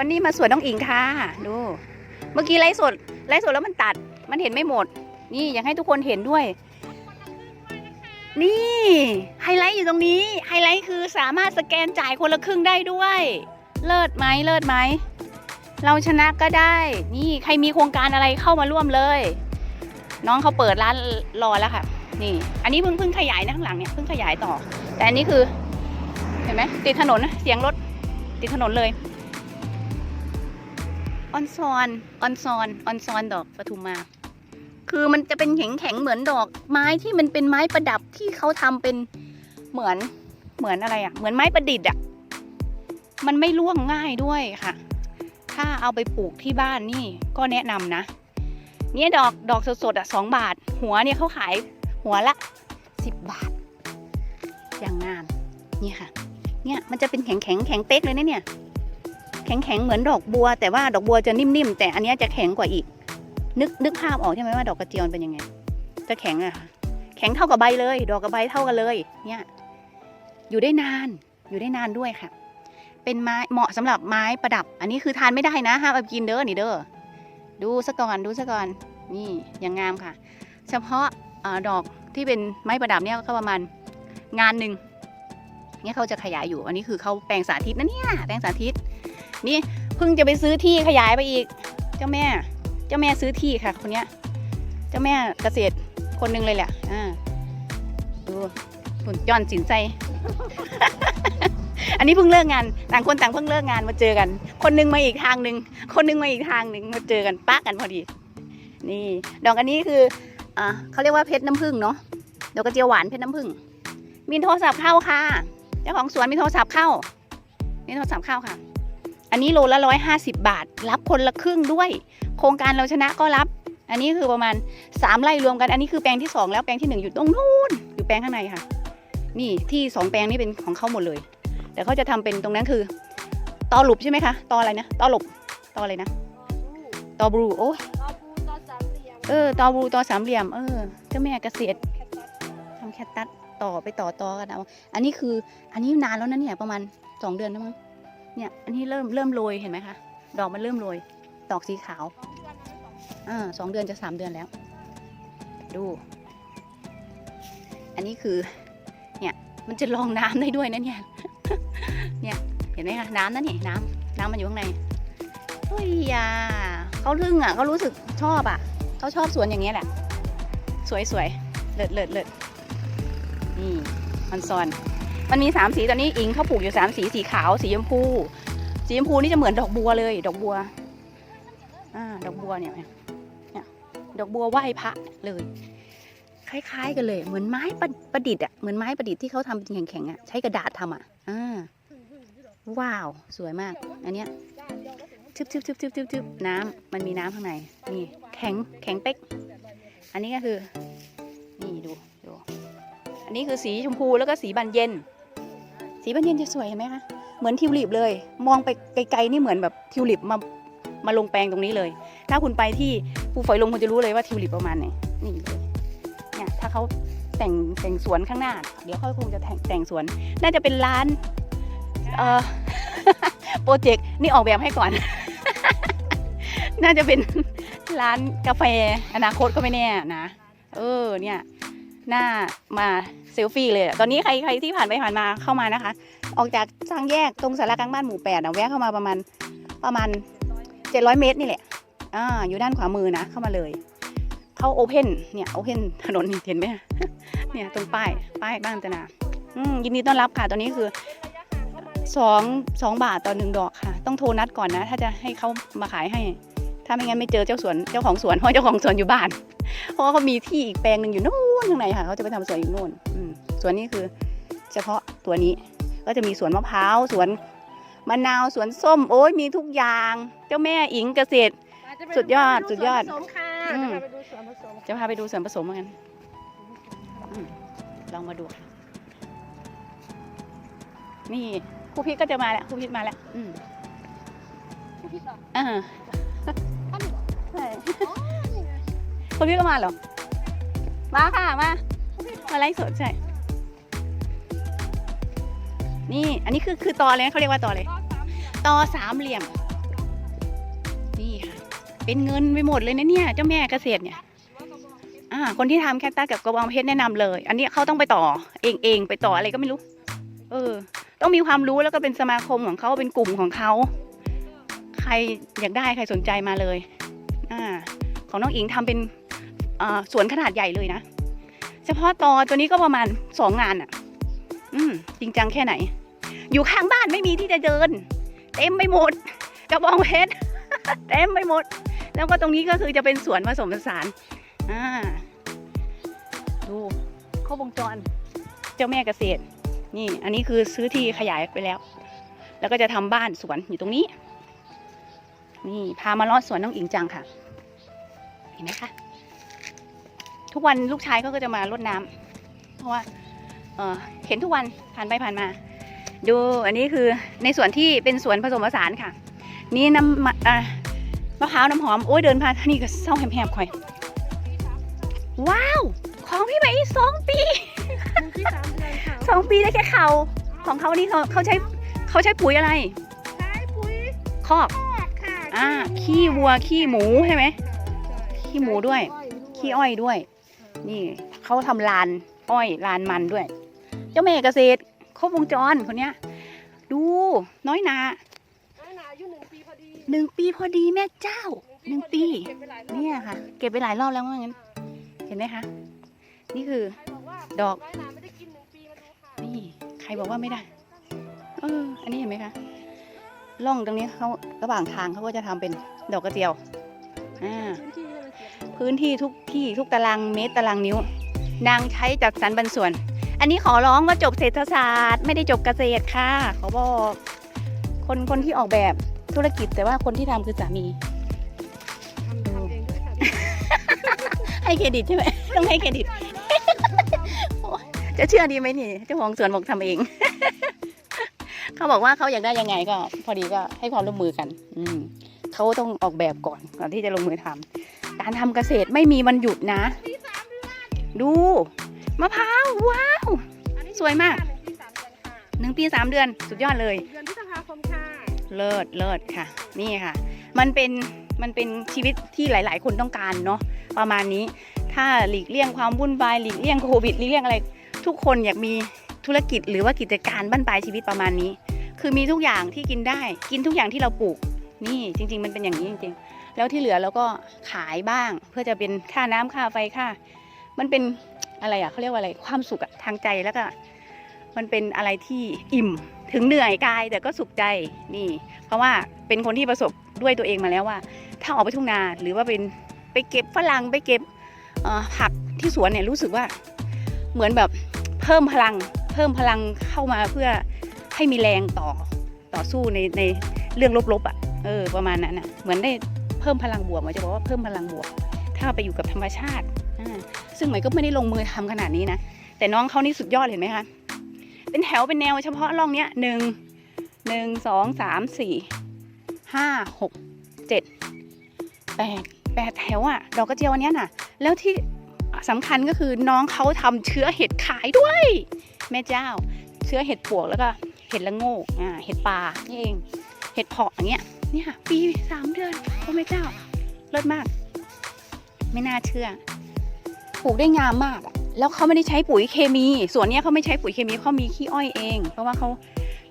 วันนี้มาสวนน้องอิงค่ะ ดู เมื่อกี้ไลฟ์สดไลฟ์สดแล้วมันตัด มันเห็นไม่หมด นี่อยากให้ทุกคนเห็นด้วย นี่ไฮไลท์อยู่ตรงนี้ ไฮไลท์คือสามารถสแกนจ่ายคนละครึ่งได้ด้วย เลิศไหมเลิศไหม เราชนะก็ได้ นี่ใครมีโครงการอะไรเข้ามาร่วมเลย น้องเขาเปิดร้านรอแล้วค่ะ นี่ อันนี้เพิ่งเพิ่งขยายนะข้างหลังเนี่ยเพิ่งขยายต่อ แต่อันนี้คือ เห็นไหมติดถนนนะเสียงรถติดถนนเลย ออนซอนออนซอนออนซอนดอกปทุมมา คือมันจะเป็นแข็งแข็งเหมือนดอกไม้ที่มันเป็นไม้ประดับที่เขาทำเป็นเหมือนเหมือนอะไรอะ่ะ เหมือนไม้ประดิษฐ์อะ่ะ มันไม่ร่วงง่ายด้วยค่ะ ถ้าเอาไปปลูกที่บ้านนี่ก็แนะนำนะ เนี่ยดอกดอกสดๆอะสองบาท หัวเนี่ยเขาขายหัวละสิบบาท อย่างงามนี่ค่ะ เนี่ยมันจะเป็นแข็งแข็งแข็งเป๊กเลยนะเนี่ย แข็งแข็งๆ เหมือนดอกบัว แต่ว่าดอกบัวจะนิ่มๆ แต่อันนี้จะแข็งกว่าอีก นึกนึกภาพออกใช่ไหมว่าดอกกระเจียวมันเป็นยังไง จะแข็งอะค่ะแข็งเท่ากับใบเลย ดอกกับใบเท่ากันเลย เนี่ย อยู่ได้นาน อยู่ได้นานด้วยค่ะ เป็นไม้เหมาะสำหรับไม้ประดับ อันนี้คือทานไม่ได้นะห้ามเอาไปกินเด้อนี่เด้อ ดูซะก่อนดูซะก่อน นี่อย่างงามค่ะ เฉพาะดอกที่เป็นไม้ประดับเนี่ยก็ประมาณงานหนึ่งเนี่ยเขาจะขยายอยู่ อันนี้คือเขาแปลงสาธิตนะเนี่ย แปลงสาธิต นี่เพิ่งจะไปซื้อที่ขยายไปอีก เจ้าแม่ เจ้าแม่ซื้อที่ค่ะ คนเนี้ย เจ้าแม่เกษตรคนหนึงเลยแหละ อ่า ดูคุณจอนสินใจ อันนี้เพิ่งเลิกงาน ต่างคนต่างเพิ่งเลิกงานมาเจอกัน คนหนึงมาอีกทางหนึ่ง คนหนึงมาอีกทางหนึ่งมาเจอกันปะกันพอดี นี่ ดอกอันนี้คือ อ่าเขาเรียกว่าเพชรน้ำผึ้งเนาะ ดอกกระเจียวหวานเพชรน้ำผึ้ง มีโทรศัพท์เข้าค่ะ เจ้าของสวนมีโทรศัพท์เข้า มีโทรศัพท์เข้าค่ะ อันนี้โลละร้อยห้าสิบบาท รับคนละครึ่งด้วย โครงการเราชนะก็รับ อันนี้คือประมาณสามไร่รวมกัน อันนี้คือแปลงที่สองแล้วแปลงที่หนึ่งอยู่ตรงนู้นอยู่แปลงข้างในค่ะ นี่ที่สองแปลงนี้เป็นของเขาหมดเลย แต่เขาจะทำเป็นตรงนั้นคือตอหลุบใช่ไหมคะตออะไรนะตอหลบตออะไรนะตอบลูโอ้ยตอบูตอสามเหลี่ยมเออตอบลูตอสามเหลี่ยม เออเจ้าแม่เกษตรทำแคตตัสต่อไปต่อต่อกันเอาอันนี้คืออันนี้นานแล้วนะเนี่ยประมาณสองเดือนแล้วมั้ง เนี่ยอันนี้เริ่มเริ่มโรยเห็นไหมคะ ดอกมันเริ่มโรย ดอกสีขาวอ่าสองเดือนจะสามเดือนแล้ว ดู อันนี้คือ เนี่ยมันจะรองน้ำได้ด้วยนะเนี่ยเนี่ยเห็นไหมคะน้ำนั่นนี่น้ำน้ำมันอยู่ข้างในเฮ้ยอะเขาทึ่งอะเขารู้สึกชอบอะเขาชอบสวนอย่างเงี้ยแหละ สวยสวยเลิศเลิศเลิศนี่มันซอน มันมีสามสีตอนนี้อิงเขาปลูกอยู่สามสีสีขาวสีชมพู สีชมพูนี่จะเหมือนดอกบัวเลย ดอกบัวอ่าดอกบัวเนี่ยเนี่ยดอกบัวไหว้พระเลย คล้ายๆกันเลย เหมือนไม้ประประดิษฐ์อะเหมือนไม้ประดิษฐ์ที่เขาทำเป็นแข็งๆอะใช้กระดาษทำอะอ่าว้าวสวยมาก อันเนี้ยชึบชึบชึบชึบชึบชึบน้ำมันมีน้ำข้างในนี่แข็งแข็งเป๊ก อันนี้ก็คือ นี่ดูดู อันนี้คือสีชมพูแล้วก็สีบานเย็น สีบานเย็นจะสวยเห็นไหมคะเหมือนทิวลิปเลย มองไปไกลๆนี่เหมือนแบบทิวลิปมามาลงแปลงตรงนี้เลย ถ้าคุณไปที่ภูฝอยลงคุณจะรู้เลยว่าทิวลิปประมาณไหนนี่เลยเนี่ยถ้าเขาแต่งแต่งสวนข้างหน้า เดี๋ยวเขาคงจะแต่งแต่งสวน น่าจะเป็นร้านเอ่อโปรเจกต์นี่ออกแบบให้ก่อน น่าจะเป็นร้านกาแฟ อนาคตก็ไม่แน่นะ เออเนี่ย หน่ามาเซลฟี่เลย ตอนนี้ใครใครที่ผ่านไปผ่านมาเข้ามานะคะ ออกจากทางแยกตรงสารกลางบ้านหมู่แปดนะแวะเข้ามาประมาณประมาณเจ็ดร้อยเมตรนี่แหละอ่าอยู่ด้านขวามือนะเข้ามาเลยเข้าโอเพนเนี่ยโอเพนถนนเห็นไหมเนี่ยตรงป้ายป้ายบ้านจนาอืมยินดีต้อนรับค่ะตอนนี้คือสองสองบาทต่อหนึ่งดอกค่ะ ต้องโทรนัดก่อนนะ ถ้าจะให้เขามาขายให้ ถ้าไม่งั้นไม่เจอเจ้าสวนเจ้าของสวนเพราะเจ้าของสวนอยู่บ้าน เพราะว่าเขามีที่อีกแปลงหนึ่งอยู่นู่นข้างในค่ะเขาจะไปทำสวนอยู่นู่นอืมสวนนี้คือเฉพาะตัวนี้ก็จะมีสวนมะพร้าวสวนมะนาวสวนส้ม โอ้ยมีทุกอย่าง เจ้าแม่อิงเกษตร สุดยอดสุดยอดผสมค่ะอืมจะพาไปดูส่วนผสมจะพาไปดูส่วนผสมเหมือนกันอืมลองมาดูค่ะนี่ครูพิษก็จะมาแล้วครูพิษมาแล้วอืมผู้พิษเหรออ่า ครูพิษก็มาเหรอ มาค่ะ มา มาไลฟ์สดใช่ นี่ อันนี้คือคือตอเลยนะเขาเรียกว่าตอเลย ตอสามเหลี่ยม นี่ค่ะ เป็นเงินไปหมดเลยนะเนี่ย เจ้าแม่เกษตรเนี่ย อ่า คนที่ทำแคคตัสกับกระบองเพชรแนะนำเลย อันนี้เขาต้องไปต่อ เองเองไปต่ออะไรก็ไม่รู้ เออ ต้องมีความรู้แล้วก็เป็นสมาคมของเขาเป็นกลุ่มของเขา ใครอยากได้ใครสนใจมาเลย อ่าของน้องอิงทำเป็น สวนขนาดใหญ่เลยนะ เฉพาะตอตัวนี้ก็ประมาณสองงานอะ อืมจริงจังแค่ไหน อยู่ข้างบ้านไม่มีที่จะเดิน เต็มไปหมดกระบองเพชรเต็มไปหมด แล้วก็ตรงนี้ก็คือจะเป็นสวนผสมผสานอ่าดูครบวงจร เจ้าแม่เกษตร นี่ อันนี้คือซื้อที่ขยายไปแล้ว แล้วก็จะทำบ้านสวนอยู่ตรงนี้ นี่พามาเลาะสวนน้องอิงจังค่ะ เห็นไหมคะ ทุกวันลูกชายเขาก็จะมารดน้ำเพราะว่าเออเห็นทุกวันผ่านไปผ่านมา ดูอันนี้คือในสวนที่เป็นสวนผสมผสานค่ะ นี่น้ำมะอ่ามะพร้าวน้ำหอมโอ้ยเดินผ่านนี่ก็เศร้าแหบๆคอย ว้าว ของพี่ใหม่สองปีหนึ่งที่สามเดือนค่ะสองปีได้แค่เขาของเขานี่เขาเขาใช้เขาใช้ปุ๋ยอะไรใช้ปุ๋ยคอกทอดค่ะอ่าขี้วัวขี้หมูใช่ไหมขี้หมูด้วย ขี้อ้อยด้วย นี่เขาทำลานอ้อยลานมันด้วย เจ้าแม่เกษตรครบวงจรคนเนี้ย ดูน้อยนาน้อยหนาอายุหนึ่งปีพอดีหนึ่งปีพอดีแม่เจ้าหนึ่งปีเก็บไปหลายรอบเนี่ยค่ะ เก็บไปหลายรอบแล้วว่างั้น เห็นไหมคะนี่คือใครบอกว่าดอกน้อยหนาไม่ได้กินหนึ่งปีมาดูค่ะนี่ใครบอกว่าไม่ได้เอออันนี้เห็นไหมคะร่องตรงนี้เขาระหว่างทางเขาก็จะทำเป็นดอกกระเจียวอ่า พื้นที่ให้มันเสียพื้นที่ทุกที่ทุกตารางเมตรตารางนิ้ว นางใช้จัดสรรปันส่วน อันนี้ขอร้องว่าจบเศรษฐศาสตร์ ไม่ได้จบเกษตรค่ะขอบอกคนคนที่ออกแบบธุรกิจแต่ว่าคนที่ทำคือสามีทำทำเองด้วยค่ะให้เครดิตใช่ไหมต้องให้เครดิตโอ๊ยจะเชื่อดีไหมนี่เจ้าของสวนบอกทำเอง เขาบอกว่าเขาอยากได้ยังไงก็ พอดีก็ให้ความร่วมมือกัน อืม เขาต้องออกแบบก่อนก่อนที่จะลงมือทำการทำเกษตรไม่มีวันหยุดนะปีสามเดือนดูมะพร้าวว้าวอันนี้สวยมากหนึ่งปีสามเดือนค่ะหนึ่งปีสามเดือนสุดยอดเลยเดือนพฤษภาคมค่ะเลิศเลิศค่ะ นี่ค่ะ มันเป็นมันเป็นชีวิตที่หลาย ๆ คนต้องการเนาะประมาณนี้ ถ้าหลีกเลี่ยงความวุ่นวายหลีกเลี่ยงโควิดหลีกเลี่ยงอะไร ทุกคนอยากมีธุรกิจหรือว่ากิจการบั้นปลายชีวิตประมาณนี้ คือมีทุกอย่างที่กินได้ กินทุกอย่างที่เราปลูก นี่จริง ๆ มันเป็นอย่างนี้จริงๆ แล้วที่เหลือเราก็ขายบ้าง เพื่อจะเป็นค่าน้ำค่าไฟค่า มันเป็นอะไรอะเขาเรียกว่าอะไรความสุขอะทางใจแล้วก็ มันเป็นอะไรที่อิ่มถึงเหนื่อยกายแต่ก็สุขใจนี่ เพราะว่าเป็นคนที่ประสบด้วยตัวเองมาแล้วว่า ถ้าออกไปทุ่งนาหรือว่าเป็นไปเก็บฝรั่งไปเก็บผักที่สวนเนี่ยรู้สึกว่าเหมือนแบบเพิ่มพลัง เพิ่มพลังเข้ามาเพื่อให้มีแรงต่อต่อสู้ในในเรื่องลบๆอะ่ะ เออประมาณนั้นอะเหมือนได้เพิ่มพลังบวกหมายจะบอกว่าเพิ่มพลังบวก ถ้าไปอยู่กับธรรมชาติซึ่งหมายก็ไม่ได้ลงมือทำขนาดนี้นะแต่น้องเขานี่สุดยอดเห็นไหมคะเป็นแถวเป็นแนวเฉพาะร่องเนี้ยหนึ่งหนึ่งสองสามสี่ห้าหกเจ็ดแปดแปดแถวอะ่ะดอกกระเจียวอันเนี้ยน่ะ แล้วที่สำคัญก็คือน้องเขาทำเชื้อเห็ดขายด้วย แม่เจ้า เชื้อเห็ดปวกแล้วก็เห็ดละโงกอ่าเห็ดป่านี่เอง ห็ดเพาะอย่างเงี้ยเนี่ยปีสามเดือนโอ้แม่เจ้าเลิศมาก ไม่น่าเชื่อปลูกได้งามมากอะแล้วเขาไม่ได้ใช้ปุ๋ยเคมีส่วนเนี้ยเขาไม่ใช้ปุ๋ยเคมีเขามีขี้อ้อยเอง เพราะว่าเขา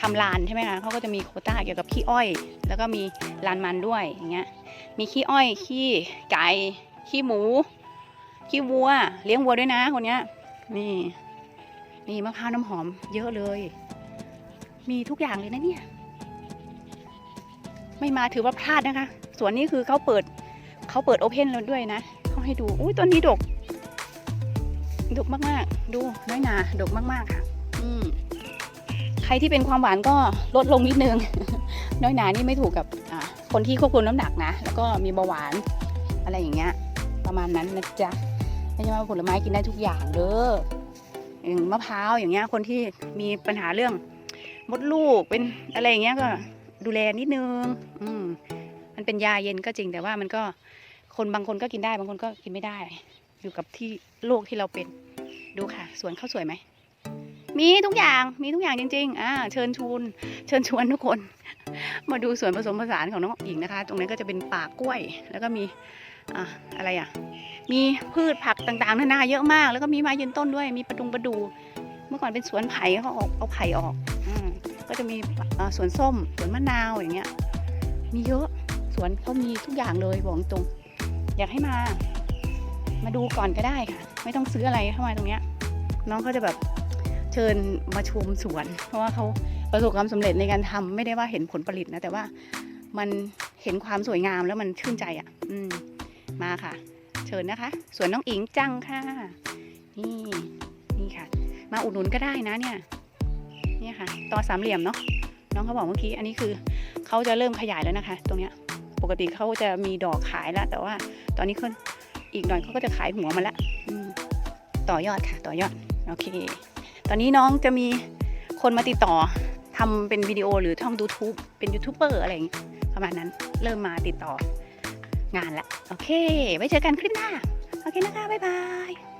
ทำลานใช่ไหมคะเขาก็จะมีโคต้าเกี่ยวกับขี้อ้อย แล้วก็มีลานมันด้วยอย่างเงี้ยมีขี้อ้อยขี้ไก่ขี้หมูขี้วัว เลี้ยงวัวด้วยนะคนเนี้ยนี่นี่มะพร้าวน้ำหอมเยอะเลย มีทุกอย่างเลยนะเนี่ย ไม่มาถือว่าพลาดนะคะ สวนนี้คือเขาเปิดเขาเปิดโอเพนแล้วด้วยนะเขาให้ดูอุ้ยต้นนี้ดก ดกมากๆ ดูน้อยหนาดกมากๆค่ะ อืมใครที่เป็นความหวานก็ลดลงนิดนึง น้อยหนานี่ไม่ถูกกับคนที่ควบคุมน้ำหนักนะ แล้วก็มีเบาหวานอะไรอย่างเงี้ย ประมาณนั้นนะจ๊ะไม่ใช่ว่าผลไม้กินได้ทุกอย่างเด้ออย่างมะพร้าวอย่างเงี้ยคนที่มีปัญหาเรื่องมดลูกเป็นอะไรอย่างเงี้ยก็ ดูแลนิดนึง อืมมันเป็นยาเย็นก็จริงแต่ว่ามันก็คนบางคนก็กินได้บางคนก็กินไม่ได้ อยู่กับที่โลกที่เราเป็น ดูค่ะ สวนข้าวสวยไหม มีทุกอย่างมีทุกอย่างจริงๆอ่าเชิญชวนเชิญชวนทุกคน มาดูส่วนผสมผสานของน้องหญิงนะคะ ตรงนั้นก็จะเป็นป่ากล้วย แล้วก็มีอ่าอะไรอะ มีพืชผักต่างๆนานาเยอะมาก แล้วก็มีไม้ยืนต้นด้วย มีประดุงประดู เมื่อก่อนเป็นสวนไผ่เขาเอาเอาไผ่ออกอืม ก็จะมีสวนส้มสวนมะนาวอย่างเงี้ย มีเยอะสวนเขามีทุกอย่างเลยบอกตรง อยากให้มา มาดูก่อนก็ได้ค่ะ ไม่ต้องซื้ออะไรเข้ามาตรงเนี้ย น้องเขาจะแบบเชิญมาชมสวน เพราะว่าเขาประสบความสำเร็จในการทำไม่ได้ว่าเห็นผลผลิตนะ แต่ว่ามันเห็นความสวยงามแล้วมันชื่นใจอะ อืม มาค่ะ เชิญนะคะ สวนน้องอิงจังค่ะ นี่ นี่ค่ะ มาอุดหนุนก็ได้นะเนี่ย นี่ค่ะต่อสามเหลี่ยมเนาะน้องเขาบอกเมื่อกี้อันนี้คือเขาจะเริ่มขยายแล้วนะคะ ตรงเนี้ยปกติเขาจะมีดอกขายแล้วแต่ว่าตอนนี้เขาอีกหน่อยเขาก็จะขายหัวมาล้วอืมต่อยอดค่ะ ต่อยอดโอเค ตอนนี้น้องจะมีคนมาติดต่อทำเป็นวิดีโอหรือท่องยูทูบเป็นยูทูบเบอร์อะไรอย่างงี้ประมาณนั้นเริ่มมาติดต่องานละโอเค ไว้เจอกันคลิปหน้า โอเคนะคะ บ๊ายบาย